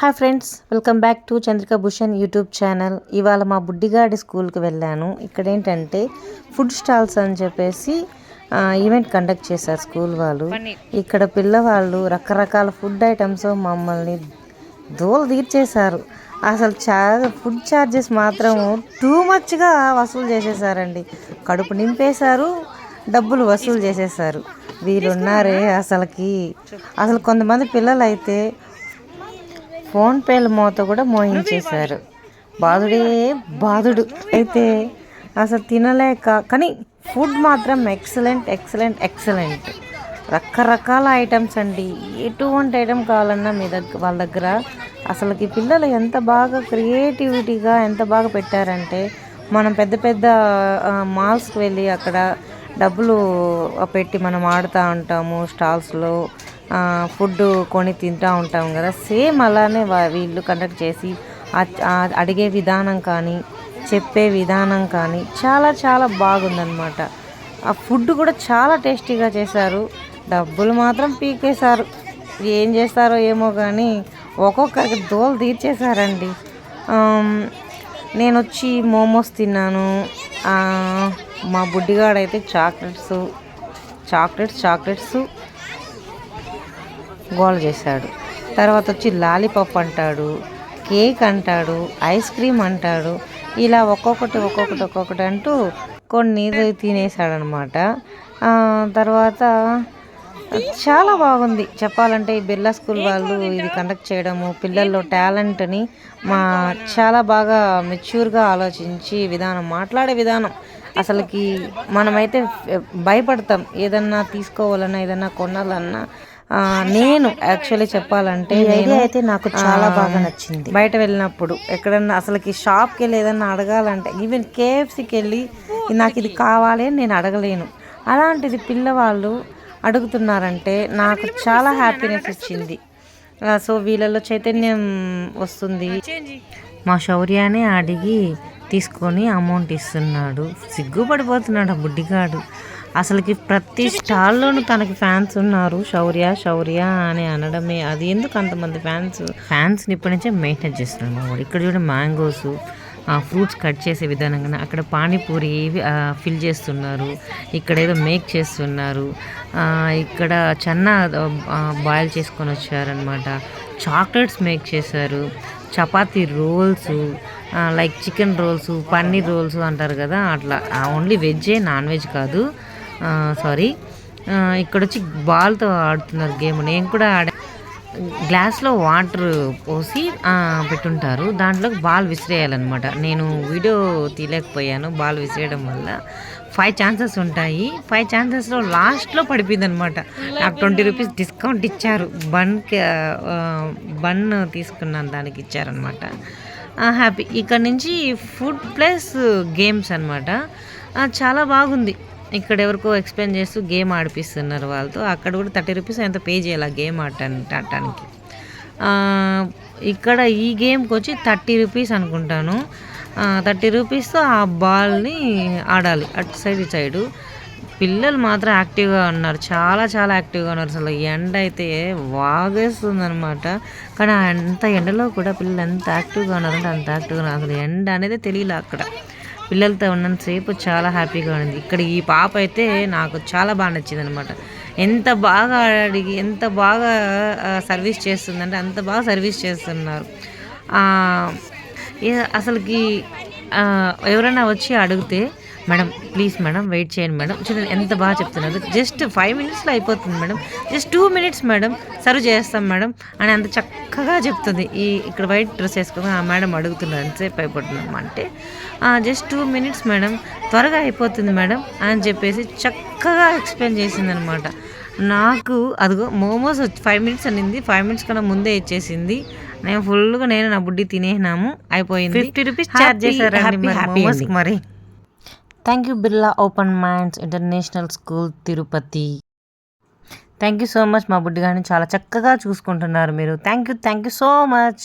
Hi friends welcome back to Chandrika Bhushan YouTube channel. ఇవాళ మా బుడ్డిగాడి స్కూల్కి వెళ్ళాను. ఇక్కడ ఏంటంటే ఫుడ్ స్టాల్స్ అని చెప్పేసి ఈవెంట్ కండక్ట్ చేశారు స్కూల్ వాళ్ళు. ఇక్కడ పిల్లవాళ్ళు రకరకాల ఫుడ్ ఐటమ్స్ మమ్మల్ని దూల తీర్చేశారు. అసలు చాలా ఫుడ్ ఛార్జెస్ మాత్రం టూ మచ్గా వసూలు చేసేసారండి కడుపు నింపేశారు డబ్బులు వసూలు చేసేసారు వీళ్ళున్నారే అసలుకి. అసలు కొంతమంది పిల్లలు అయితే ఫోన్ పేల మూత కూడా మోయించేశారు. బాధుడే బాధుడు. అయితే అసలు తినలేక కానీ ఫుడ్ మాత్రం ఎక్సలెంట్ ఎక్సలెంట్ ఎక్సలెంట్. రకరకాల ఐటమ్స్ అండి. ఎటువంటి ఐటమ్ కావాలన్నా మీ దగ్గర వాళ్ళ దగ్గర అసలుకి పిల్లలు ఎంత బాగా క్రియేటివిటీగా ఎంత బాగా పెట్టారంటే మనం పెద్ద పెద్ద మాల్స్కి వెళ్ళి అక్కడ డబ్బులు పెట్టి మనం ఆడుతూ ఉంటాము స్టాల్స్లో. ఫుడ్ కొని తింటూ ఉంటాం కదా. సేమ్ అలానే వీళ్ళు కండక్ట్ చేసి అడిగే విధానం కానీ చెప్పే విధానం కానీ చాలా చాలా బాగుందన్నమాట. ఆ ఫుడ్ కూడా చాలా టేస్టీగా చేశారు. డబ్బులు మాత్రం పీకేశారు. ఏం చేస్తారో ఏమో కానీ ఒక్కొక్కరికి దోలు తీర్చేశారండి. నేను వచ్చి మోమోస్ తిన్నాను. మా బుడ్డిగాడైతే చాక్లెట్స్ చాక్లెట్స్ చాక్లెట్స్ గోల చేశాడు. తర్వాత వచ్చి లాలీపాప్ అంటాడు కేక్ అంటాడు ఐస్ క్రీమ్ అంటాడు. ఇలా ఒక్కొక్కటి ఒక్కొక్కటి ఒక్కొక్కటి అంటూ కొన్ని తినేసాడనమాట తర్వాత చాలా బాగుంది. చెప్పాలంటే ఈ బిర్లా స్కూల్ వాళ్ళు ఇది కండక్ట్ చేయడము పిల్లల్లో టాలెంట్ని మా చాలా బాగా మెచ్యూర్గా ఆలోచించి విధానం మాట్లాడే విధానం. అసలుకి మనమైతే భయపడతాం. ఏదన్నా తీసుకోవాలన్నా ఏదన్నా కొనాలన్నా నేను యాక్చువల్లీ చెప్పాలంటే నేను అయితే నాకు చాలా బాగా నచ్చింది. బయట వెళ్ళినప్పుడు ఎక్కడన్నా అసలుకి షాప్కి వెళ్ళి ఏదన్నా అడగాలంటే ఈవెన్ కేఎఫ్సీకి వెళ్ళి నాకు ఇది కావాలి అని నేను అడగలేను. అలాంటిది పిల్లవాళ్ళు అడుగుతున్నారంటే నాకు చాలా హ్యాపీనెస్ ఇచ్చింది. సో వీళ్ళలో చైతన్యం వస్తుంది. మా శౌర్యానే అడిగి తీసుకొని అమౌంట్ ఇస్తున్నాడు. సిగ్గుపడిపోతున్నాడు ఆ బుడ్డిగాడు. అసలుకి ప్రతి స్టాల్లోనూ తనకి ఫ్యాన్స్ ఉన్నారు. శౌర్య శౌర్య అని అనడమే. అది ఎందుకు అంతమంది ఫ్యాన్స్? ఫ్యాన్స్ని ఇప్పటి నుంచే మెయింటైన్ చేస్తున్నాడు మా వాడు. ఇక్కడ చూడండి మ్యాంగోస్ ఫ్రూట్స్ కట్ చేసే విధానంగా అక్కడ పానీపూరి ఫిల్ చేస్తున్నారు. ఇక్కడ ఏదో మేక్ చేస్తున్నారు. ఇక్కడ చన్నా బాయిల్ చేసుకొని వచ్చారనమాట చాక్లెట్స్ మేక్ చేశారు. Chapati rolls like chicken rolls paneer rolls అంటారు కదా అట్లా. ఓన్లీ వెజ్జే నాన్ వెజ్ కాదు. సారీ ఇక్కడ వచ్చి బాల్తో ఆడుతున్నారు గేమ్. నేను కూడా ఆడా గ్లాస్లో వాటర్ పోసి పెట్టుంటారు. దాంట్లోకి బాల్ విసిరేయాలన్నమాట. నేను వీడియో తీయలేకపోయాను. బాల్ విసిరేయడం వల్ల ఫైవ్ ఛాన్సెస్ ఉంటాయి. ఫైవ్ ఛాన్సెస్లో లాస్ట్లో పడిపోయింది అనమాట నాకు ట్వంటీ రూపీస్ డిస్కౌంట్ ఇచ్చారు. బన్కి బన్ తీసుకున్నాను దానికి ఇచ్చారనమాట హ్యాపీ. ఇక్కడ నుంచి ఫుడ్ ప్లస్ గేమ్స్ అనమాట చాలా బాగుంది. ఇక్కడ ఎవరికో ఎక్స్ప్లెయిన్ చేస్తూ గేమ్ ఆడిపిస్తున్నారు వాళ్ళతో. అక్కడ కూడా థర్టీ రూపీస్ ఎంత పే చేయాలి ఆ గేమ్ ఆడటానికి. ఆడటానికి ఇక్కడ ఈ గేమ్కి వచ్చి థర్టీ రూపీస్ అనుకుంటాను. థర్టీ రూపీస్తో ఆ బాల్ని ఆడాలి అటు సైడ్ ఇటు సైడు పిల్లలు మాత్రం యాక్టివ్గా ఉన్నారు. చాలా చాలా యాక్టివ్గా ఉన్నారు. అసలు ఎండ అయితే వాగేస్తుంది అనమాట కానీ ఆ అంత ఎండలో కూడా పిల్లలు ఎంత యాక్టివ్గా ఉన్నారంటే అంత యాక్టివ్గా ఉన్నారు. అసలు ఎండ అనేది తెలియలే అక్కడ. పిల్లలతో ఉన్నంతసేపు చాలా హ్యాపీగా ఉంది ఇక్కడ ఈ పాప అయితే నాకు చాలా బాగా నచ్చింది అనమాట ఎంత బాగా అడిగి ఎంత బాగా సర్వీస్ చేస్తుందంటే అంత బాగా సర్వీస్ చేస్తున్నారు. అసలుకి ఎవరైనా వచ్చి అడిగితే మేడం ప్లీజ్ మేడం వెయిట్ చేయండి మేడం. చూడండి ఎంత బాగా చెప్తున్నారు. జస్ట్ ఫైవ్ మినిట్స్లో అయిపోతుంది madam. Just two minutes madam serve చేస్తాం మేడం అని అంత చక్కగా చెప్తుంది. ఈ ఇక్కడ వైట్ డ్రెస్ వేసుకుని ఆ మేడం అడుగుతున్నారు ఎంతసేపు అయిపోతుందమ్మా అంటే. జస్ట్ టూ మినిట్స్ మేడం త్వరగా అయిపోతుంది మేడం అని చెప్పేసి చక్కగా ఎక్స్ప్లెయిన్ చేసింది అనమాట నాకు అదిగో మోమోస్ ఫైవ్ మినిట్స్ అనింది. ఫైవ్ మినిట్స్ కన్నా ముందే ఇచ్చేసింది. నేను ఫుల్గా నేను నా బుడ్డి తినేసినాము. అయిపోయింది. ఫిఫ్టీ రూపీస్ ఛార్జ్ మోమోస్కి మరి. Thank you Birla open minds international school Tirupati thank you so much మా బుడ్డి గారిని చాలా చక్కగా చూసుకుంటున్నారు మీరు. Thank you thank you so much